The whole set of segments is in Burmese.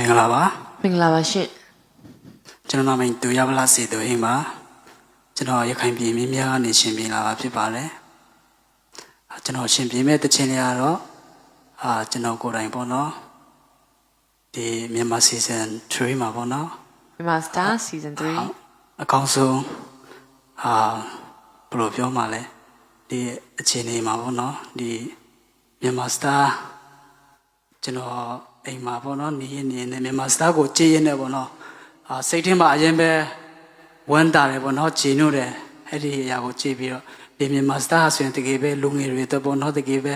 င်္ဂလာပါမင်္ဂလာပါရှင်ကျွန်တော်နာမည်ဒူရပလာစီတူဟင်းပါကျွန်တော်ရခိုင်ပြည်မြင်းများကနေရှင်ပြည်လာတာဖြစ်ပါတယ်အာကျွန်တော်ရှင်ပြည်မဲ့တခြင်းလေးကတော့အာကျွန်တော်ကိုယ်တိုင်ပေါ့နော်ဒီမြန်မာ season 3မှာပေါ့နော်မြန်မာ Star Season 3အကောင်းဆုံးအာဘယ်လိုပြောမှလဲဒီအခြေအနေမှာပေါ့နော်ဒီမြန်မာ star ကျွန်တော် အိမ်မှာပေါ့နော်နေရင်နေရင်နဲ့မြန်မာ star ကိုကြည်ရင်နဲ့ပေါ့နော်အာစိတ်ထဲမှာအရင်ပဲဝမ်းတာတယ်ပေါ့နော်ကြည်နုတယ်အဲ့ဒီအရာကိုကြည်ပြီးတော့ဒီမြန်မာ star ဆိုရင်တကယ်ပဲလူငယ်တွေတော့ပေါ့နော်တကယ်ပဲ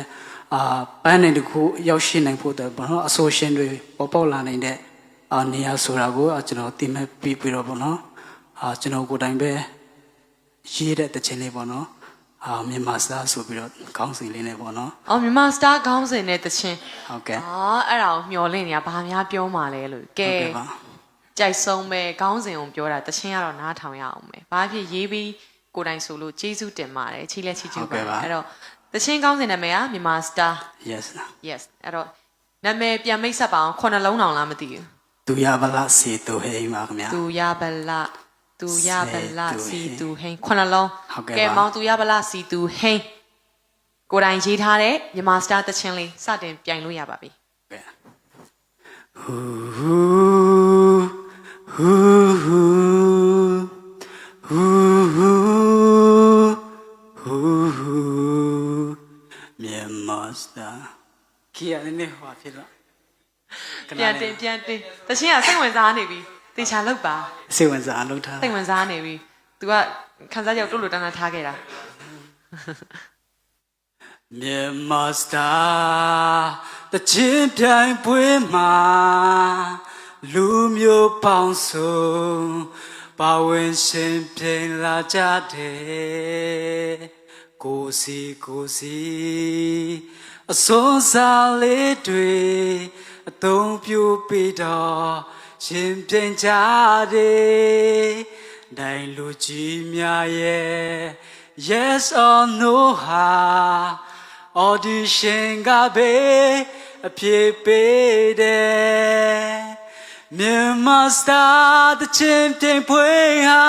အာပန်းနေတခုရောက်ရှိနိုင်ဖို့တော့ပေါ့နော်အဆိုရှင်တွေပေါ်ပေါက်လာနိုင်တဲ့အာနေရာဆိုတာကိုအာကျွန်တော်သိမဲ့ပြီးပြီးတော့ပေါ့နော်အာကျွန်တော်ကိုယ်တိုင်ပဲရေးတဲ့တခြင်းလေးပေါ့နော် အာမြန်မာ star ဆိုပြီးတော့ခေါင်းစဉ်လေးနဲ့ပေါ့နော်အော်မြန်မာ Star ခေါင်းစဉ်နဲ့တချင်းဟုတ်ကဲ့အာအဲ့ဒါကိုမျော်လင့်နေတာဘာများပြောမှလဲလို့ကဲဟုတ်ကဲ့ပါကြိုက်ဆုံးပဲခေါင်းစဉ်ကိုပြောတာတချင်းကတော့နားထောင်ရအောင်ပဲဘာဖြစ်ရေးပြီးကိုယ်တိုင်ဆိုလို့ကျေးဇူးတင်ပါတယ်ချီးလက်ချီးကျူးပါအဲ့တော့တချင်းခေါင်းစဉ်နာမည်ကမြန်မာ Star yes yes အဲ့တော့နာမည်ပြန်မိတ်ဆက်ပါအောင်ခုနှစ်လုံးတောင်လားမသိဘူးသူရပါလားစီတူဟိမ်းပါခင်ဗျာသူရဗလ သူရဗလစေစီသူသူဟိန်းခုနှစ်လုံးဟုတ်ကဲ့ကဲပါမောင်သူရဗလစီသူဟိန်းကိုယ်တိုင်ရေးထားတဲ့မြန်မာစတာတချင်းလေးစတင်ပြိုင်လို့ရပါပြီဟူဟူဟူဟူဟူဟူဟူဟူမြန်မာစတာခီရနေဟောဖြစ်တော့ပြန်တင်ပြန်တင်တချင်းကစိတ်ဝင်စားနေပြီ တေချာလောက်ပါစိတ်ဝင်စားလုပ်ထားစိတ်ဝင်စားနေပြီ तू ကခန်းစားကြောက်တို့လိုတန်းတန်းထားခဲ့တာမြန်မာစတာတချင်းပြိုင်ပွဲမှာလူမျိုးပေါင်းစုံပါဝင်ရှင်ပြိုင်လာကြတယ်ကိုစီကိုစီအစွန်းစားလေးတွေအသုံးပြုပြီးတော့ ရှင်ပြိုင်ကြတယ်နိုင်လူကြီးများရဲ့ yes or no ဟာ audition ကပဲအဖြေပေးတယ်မြန်မာစတာတချင်းပြိန်ဖွေးဟာ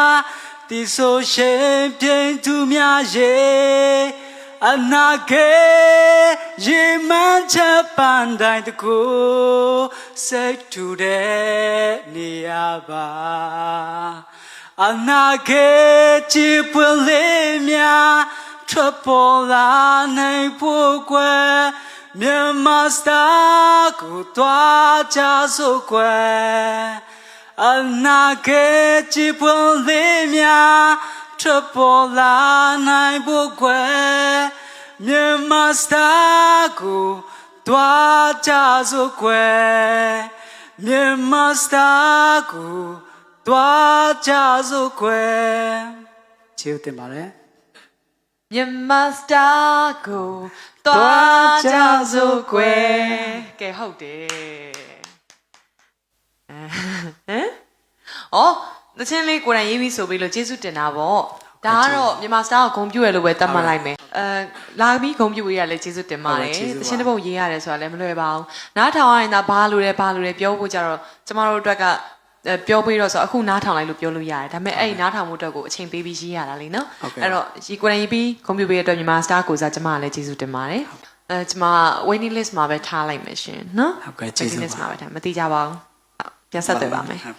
ဒီဆိုရှင်ပြိန်သူများရဲ့ အနာကေရေမန်းချက်ပန်တိုင်းတကူစိတ်ထူတဲ့နေရပါအနာကေချစ်ပွင့်လေးများထွက်ပေါ်လာနိုင်ဖို့ကွယ်မြန်မာစတာကိုတွားကြစို့ကွယ် အနာကေချစ်ပွင့်လေးများထွက်ပေါ်လာနိုင်ဖို့ကွယ်မြန်မာစတာကိုတွားကြစို့ကွယ်မြန်မာစတာကိုတွားကြစို့ခွဲချေဦးတင်ပါလေမြန်မာစတာကိုတွားကြစို့ကွယ်ကဲဟုတ်တယ် ဟမ်အော်တချင်းလေးကိုယ်တိုင်ရေးပြီးဆိုပြီးလို့ကျေးဇူးတင်တာပေါ့ဒါကတော့မြန်မာစတာကိုဂုံပြူရလို့ပဲတတ်မှတ်လိုက်မယ်အဲလာပြီးဂုံပြူရေးရလဲကျေးဇူးတင်ပါတယ်တချင်းတစ်ပုတ်ရေးရတယ်ဆိုတာလည်းမလွယ်ပါဘူးနားထောင်ရရင်ဒါဘာလို့လဲဘာလို့လဲပြောဖို့ကြတော့ကျမတို့အတွက်ကအဲပြောပြီးတော့ဆိုအခုနားထောင်လိုက်လို့ပြောလို့ရတယ်ဒါပေမဲ့အဲ့ဒီနားထောင်မှုအတွက်ကိုအချိန်ပေးပြီးရေးရတာလေနော်အဲ့တော့ဒီကိုယ်တိုင်ရေးပြီးကွန်ပျူတာအတွက်မြန်မာစတာကိုစားကျမကလည်းကျေးဇူးတင်ပါတယ်အဲကျမ waiting list မှာပဲထားလိုက်မယ်ရှင်နော်ဟုတ်ကဲ့ကျေးဇူး waiting list ပါမှာပဲထားမတိကြပါဘူးဟုတ်ပြန်ဆက်သွယ်ပါမယ်ဟုတ်